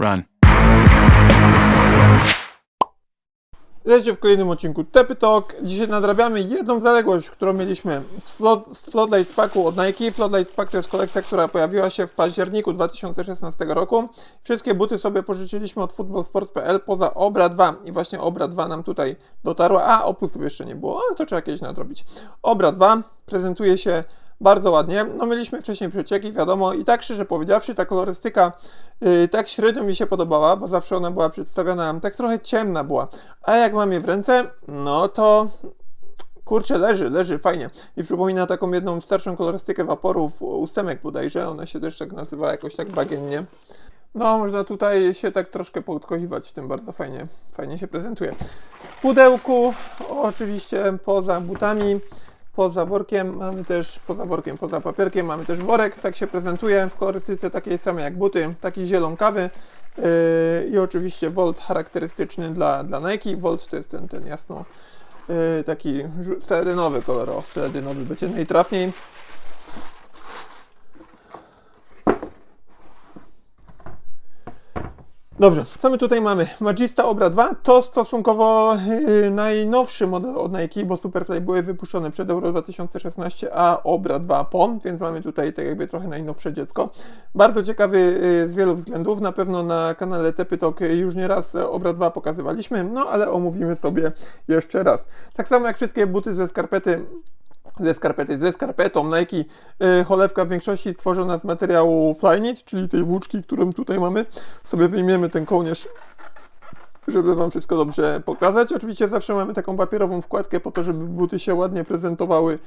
Run. W kolejnym odcinku Tepy Talk. Dzisiaj nadrabiamy jedną zaległość, którą mieliśmy z, Flood, z Floodlight Packu od Nike. Floodlight Pack to jest kolekcja, która pojawiła się w październiku 2016 roku. Wszystkie buty sobie pożyczyliśmy od footballsport.pl poza Obra 2 i właśnie Obra 2 nam tutaj dotarła, a opusów jeszcze nie było, ale to trzeba kiedyś nadrobić. Obra 2 prezentuje się bardzo ładnie. No mieliśmy wcześniej przecieki, wiadomo, i tak szczerze powiedziawszy, ta kolorystyka yy, tak średnio mi się podobała, bo zawsze ona była przedstawiana, tak trochę ciemna była. A jak mam je w ręce, no to kurczę, leży, leży fajnie. I przypomina taką jedną starszą kolorystykę waporów ósemek bodajże, ona się też tak nazywa jakoś tak bagiennie. No, można tutaj się tak troszkę podkochiwać w tym bardzo fajnie, fajnie się prezentuje. W pudełku, oczywiście poza butami, poza workiem mamy też, poza workiem, poza papierkiem mamy też worek, tak się prezentuje w kolorystyce takiej samej jak buty, taki zielonkawy yy, i oczywiście Volt charakterystyczny dla, dla Nike. Volt to jest ten, ten jasno yy, taki seledynowy kolor, o, seledynowy będzie najtrafniej. Dobrze, co my tutaj mamy? Magista Obra 2 to stosunkowo yy, najnowszy model od Nike, bo Superfly były wypuszczone przed Euro 2016, a Obra 2 po, więc mamy tutaj tak jakby trochę najnowsze dziecko. Bardzo ciekawy yy, z wielu względów, na pewno na kanale Tepytok już nieraz Obra 2 pokazywaliśmy, no ale omówimy sobie jeszcze raz. Tak samo jak wszystkie buty ze skarpety ze skarpety, ze skarpetą Nike cholewka w większości stworzona z materiału Flyknit, czyli tej włóczki, którą tutaj mamy. Sobie wyjmiemy ten kołnierz, żeby Wam wszystko dobrze pokazać. Oczywiście zawsze mamy taką papierową wkładkę po to, żeby buty się ładnie prezentowały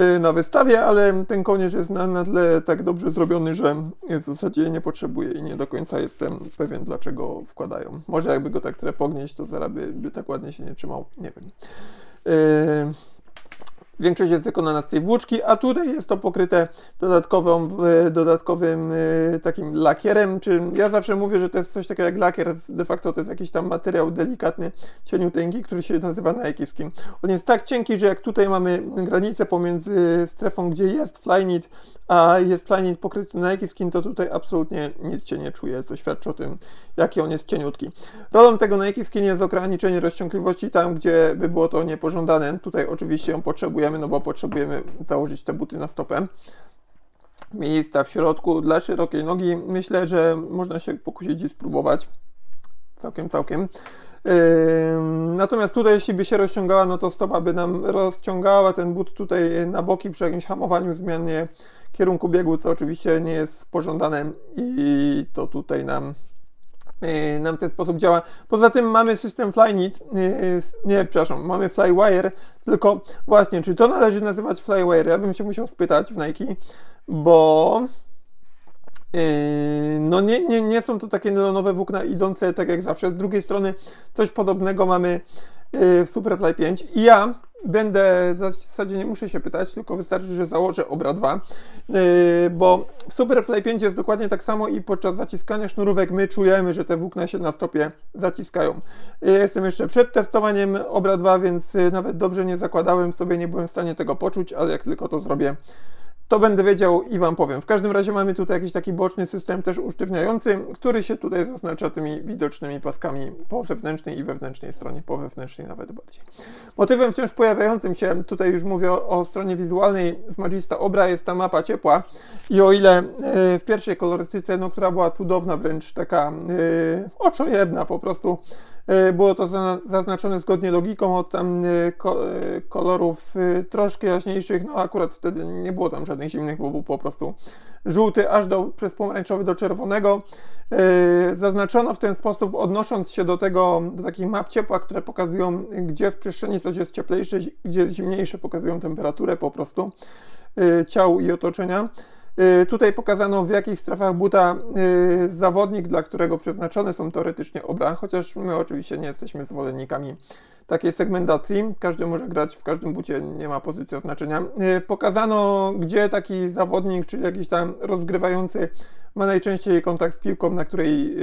y, na wystawie, ale ten kołnierz jest na, na tle tak dobrze zrobiony, że w zasadzie nie potrzebuję i nie do końca jestem pewien, dlaczego wkładają. Może jakby go tak trochę pognieść, to zaraz by, by tak ładnie się nie trzymał, nie wiem. Y, Większość jest wykonana z tej włóczki, a tutaj jest to pokryte dodatkową, dodatkowym e, takim lakierem, czy ja zawsze mówię, że to jest coś takiego jak lakier, de facto to jest jakiś tam materiał delikatny, cieniuteńki, który się nazywa Nike Skin. On jest tak cienki, że jak tutaj mamy granicę pomiędzy strefą, gdzie jest Flyknit, a jest Flyknit pokryty Nike Skin, to tutaj absolutnie nic się nie czuje, co świadczy o tym, jaki on jest cieniutki. Rolą tego Nike Skin jest ograniczenie rozciągliwości tam, gdzie by było to niepożądane. Tutaj oczywiście ją potrzebujemy, no bo potrzebujemy założyć te buty na stopę. Miejsca w środku dla szerokiej nogi myślę, że można się pokusić i spróbować. Całkiem, całkiem. Natomiast tutaj, jeśli by się rozciągała, no to stopa by nam rozciągała ten but tutaj na boki przy jakimś hamowaniu, zmianie kierunku biegu, co oczywiście nie jest pożądane i to tutaj nam nam w ten sposób działa. Poza tym mamy system Flyknit, yy, nie, przepraszam, mamy Flywire, tylko właśnie, czy to należy nazywać Flywire? Ja bym się musiał spytać w Nike, bo yy, no nie, nie, nie są to takie nelonowe włókna idące tak jak zawsze. Z drugiej strony coś podobnego mamy w Superfly 5 i ja będę, w zasadzie nie muszę się pytać, tylko wystarczy, że założę Obra 2, yy, bo w Superfly 5 jest dokładnie tak samo i podczas zaciskania sznurówek my czujemy, że te włókna się na stopie zaciskają. Jestem jeszcze przed testowaniem Obra 2, więc yy, nawet dobrze nie zakładałem sobie, nie byłem w stanie tego poczuć, ale jak tylko to zrobię, to będę wiedział i Wam powiem. W każdym razie mamy tutaj jakiś taki boczny system też usztywniający, który się tutaj zaznacza tymi widocznymi paskami po zewnętrznej i wewnętrznej stronie, po wewnętrznej nawet bardziej. Motywem wciąż pojawiającym się, tutaj już mówię o, o stronie wizualnej w Magista Obra jest ta mapa ciepła i o ile e, w pierwszej kolorystyce, no, która była cudowna, wręcz taka e, oczojebna po prostu, Było to za- zaznaczone zgodnie logiką od tam e, e, kolorów e, troszkę jaśniejszych, no akurat wtedy nie było tam żadnych zimnych, bo był po prostu żółty aż do, przez pomarańczowy do czerwonego. E, Zaznaczono w ten sposób, odnosząc się do tego, do takich map ciepła, które pokazują, gdzie w przestrzeni coś jest cieplejsze, gdzie jest zimniejsze, pokazują temperaturę po prostu e, ciał i otoczenia. Y, Tutaj pokazano w jakich strefach buta y, zawodnik, dla którego przeznaczone są teoretycznie obra, chociaż my oczywiście nie jesteśmy zwolennikami takiej segmentacji. Każdy może grać w każdym bucie, nie ma pozycji oznaczenia. Y, Pokazano, gdzie taki zawodnik, czy jakiś tam rozgrywający ma najczęściej kontakt z piłką, na której,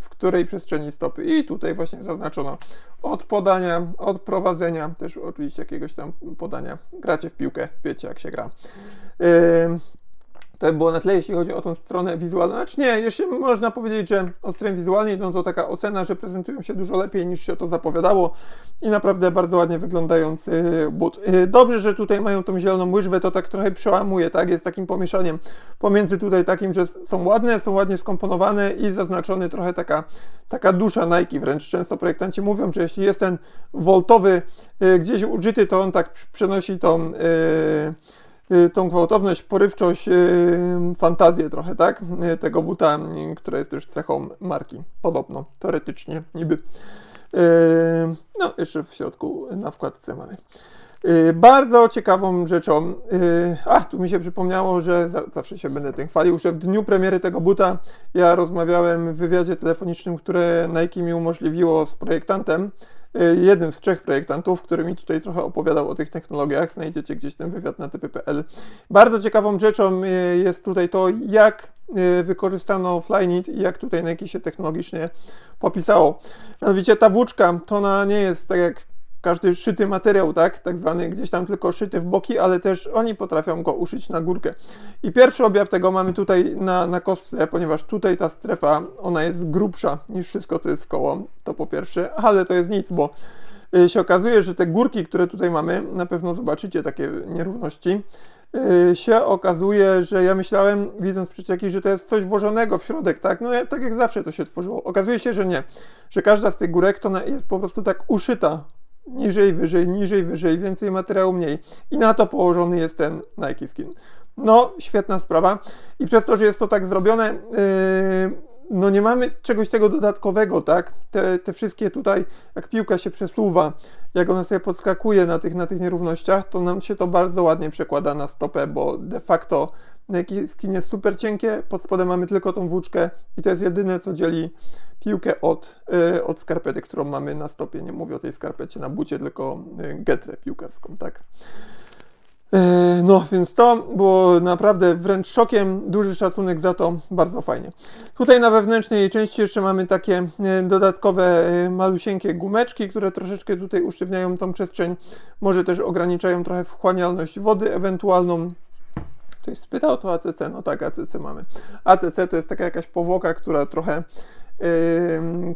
w której przestrzeni stopy. I tutaj właśnie zaznaczono od podania, od prowadzenia, też oczywiście jakiegoś tam podania. Gracie w piłkę, wiecie jak się gra. Y, To by było na tle, jeśli chodzi o tą stronę wizualną. Znaczy nie, jeśli można powiedzieć, że od strony wizualnej, to taka ocena, że prezentują się dużo lepiej niż się to zapowiadało i naprawdę bardzo ładnie wyglądający but. Y, dobrze, że tutaj mają tą zieloną łyżwę, to tak trochę przełamuje, tak? Jest takim pomieszaniem pomiędzy tutaj takim, że są ładne, są ładnie skomponowane i zaznaczony trochę taka, taka dusza Nike. Wręcz często projektanci mówią, że jeśli jest ten woltowy y, gdzieś użyty, to on tak przenosi tą... Yy, Y, tą gwałtowność, porywczość, y, fantazję trochę, tak? Y, tego buta, która jest też cechą marki. Podobno, teoretycznie, niby. No, jeszcze w środku na wkładce mamy. Bardzo ciekawą rzeczą, a tu mi się przypomniało, że zawsze się będę tym chwalił, że w dniu premiery tego buta ja rozmawiałem w wywiadzie telefonicznym, które Nike mi umożliwiło z projektantem, Y, jednym z trzech projektantów, który mi tutaj trochę opowiadał o tych technologiach. Znajdziecie gdzieś ten wywiad na typy.pl. Bardzo ciekawą rzeczą y, jest tutaj to, jak y, wykorzystano Flyknit i jak tutaj Nike się technologicznie popisało. Mianowicie ta włóczka, to ona nie jest tak jak każdy szyty materiał, tak, tak zwany gdzieś tam tylko szyty w boki, ale też oni potrafią go uszyć na górkę. I pierwszy objaw tego mamy tutaj na, na kostce, ponieważ tutaj ta strefa, ona jest grubsza niż wszystko, co jest w koło, to po pierwsze, ale to jest nic, bo y, się okazuje, że te górki, które tutaj mamy, na pewno zobaczycie takie nierówności, y, się okazuje, że ja myślałem, widząc przecieki, że to jest coś włożonego w środek, tak? No tak jak zawsze to się tworzyło. Okazuje się, że nie, że każda z tych górek to jest po prostu tak uszyta niżej, wyżej, niżej, wyżej, więcej materiału, mniej. I na to położony jest ten Nike Skin. No, świetna sprawa. I przez to, że jest to tak zrobione, yy, no nie mamy czegoś tego dodatkowego, tak? Te, te wszystkie tutaj, jak piłka się przesuwa, jak ona sobie podskakuje na tych, na tych nierównościach, to nam się to bardzo ładnie przekłada na stopę, bo de facto Nike Skin jest super cienkie, pod spodem mamy tylko tą włóczkę i to jest jedyne, co dzieli piłkę od, y, od skarpety, którą mamy na stopie. Nie mówię o tej skarpecie na bucie, tylko y, getrę piłkarską, tak. Y, no, więc to było naprawdę wręcz szokiem, duży szacunek za to, bardzo fajnie. Tutaj na wewnętrznej części jeszcze mamy takie dodatkowe malusieńkie gumeczki, które troszeczkę tutaj usztywniają tą przestrzeń, może też ograniczają trochę wchłanialność wody ewentualną. Ktoś spytał to ACC, no tak, ACC mamy. ACC to jest taka jakaś powłoka, która trochę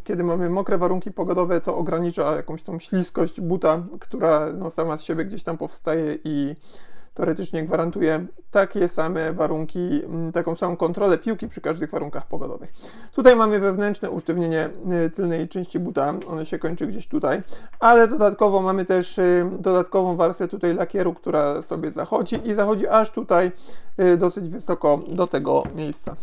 kiedy mamy mokre warunki pogodowe, to ogranicza jakąś tą śliskość buta, która no, sama z siebie gdzieś tam powstaje i teoretycznie gwarantuje takie same warunki, taką samą kontrolę piłki przy każdych warunkach pogodowych. Tutaj mamy wewnętrzne usztywnienie y, tylnej części buta, one się kończy gdzieś tutaj, ale dodatkowo mamy też y, dodatkową warstwę tutaj lakieru, która sobie zachodzi i zachodzi aż tutaj y, dosyć wysoko do tego miejsca.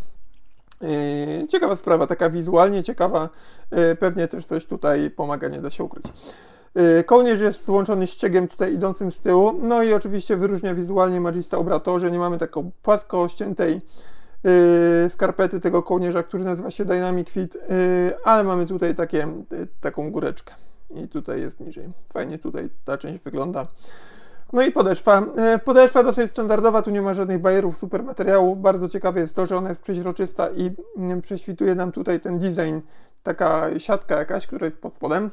Yy, ciekawa sprawa, taka wizualnie ciekawa, yy, pewnie też coś tutaj pomaga, nie da się ukryć. Yy, kołnierz jest złączony ściegiem tutaj idącym z tyłu, no i oczywiście wyróżnia wizualnie Magista Obratorze, nie mamy taką płasko ściętej skarpety tego kołnierza, który nazywa się Dynamic Fit, ale mamy tutaj takie, taką góreczkę i tutaj jest niżej. Fajnie tutaj ta część wygląda. No i podeszwa. E, podeszwa dosyć standardowa, tu nie ma żadnych bajerów, super materiałów. Bardzo ciekawe jest to, że ona jest przeźroczysta i mm, prześwituje nam tutaj ten design, taka siatka jakaś, która jest pod spodem.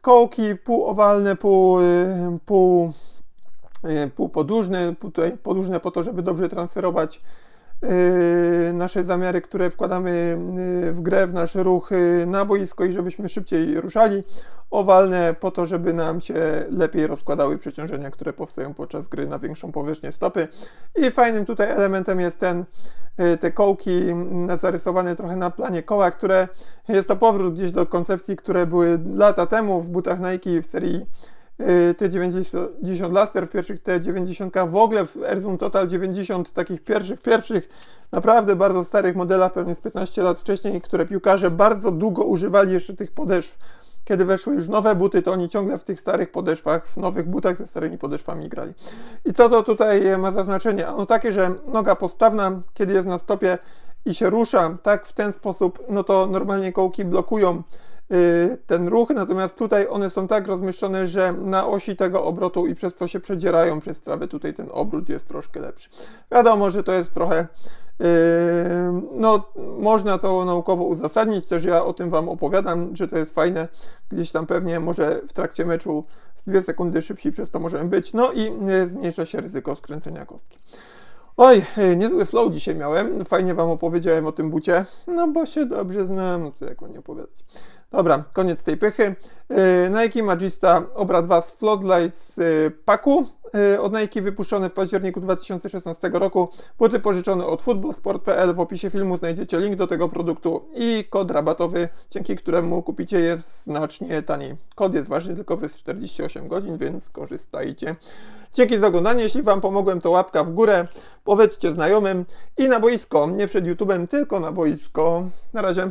Kołki półowalne, pół, pół, pół podłużne, tutaj podłużne po to, żeby dobrze transferować nasze zamiary, które wkładamy yy, w grę, w nasz ruch yy, na boisko i żebyśmy szybciej ruszali. Owalne po to, żeby nam się lepiej rozkładały przeciążenia, które powstają podczas gry na większą powierzchnię stopy. I fajnym tutaj elementem jest ten, te kołki zarysowane trochę na planie koła, które jest to powrót gdzieś do koncepcji, które były lata temu w butach Nike w serii T90 Laster w pierwszych T90, w ogóle w Airzoom Total 90, takich pierwszych, pierwszych, naprawdę bardzo starych modelach, pewnie z 15 lat wcześniej, które piłkarze bardzo długo używali jeszcze tych podeszw. Kiedy weszły już nowe buty, to oni ciągle w tych starych podeszwach, w nowych butach ze starymi podeszwami grali. I co to tutaj ma za znaczenie? Ano takie, że noga postawna, kiedy jest na stopie i się rusza, tak w ten sposób, no to normalnie kołki blokują Y, ten ruch, natomiast tutaj one są tak rozmieszczone, że na osi tego obrotu i przez to się przedzierają przez trawę, tutaj ten obrót jest troszkę lepszy. Wiadomo, że to jest trochę y, no, można to naukowo uzasadnić, też ja o tym Wam opowiadam, że to jest fajne, gdzieś tam pewnie może w trakcie meczu z dwie sekundy szybciej przez to możemy być, no i y, zmniejsza się ryzyko skręcenia kostki. Oj, y, niezły flow dzisiaj miałem. Fajnie wam opowiedziałem o tym bucie. No bo się dobrze znam, no co jak nie opowiadać. Dobra, koniec tej pychy. Y, Nike Magista Obra 2 z Floodlights y, paku. y, Od Nike wypuszczony w październiku 2016 roku. Buty pożyczone od footballsport.pl. W opisie filmu znajdziecie link do tego produktu i kod rabatowy, dzięki któremu kupicie je znacznie taniej. Kod jest ważny tylko przez 48 godzin, więc korzystajcie. Dzięki za oglądanie. Jeśli Wam pomogłem, to łapka w górę. Powiedzcie znajomym i na boisko. Nie przed YouTube'em, tylko na boisko. Na razie.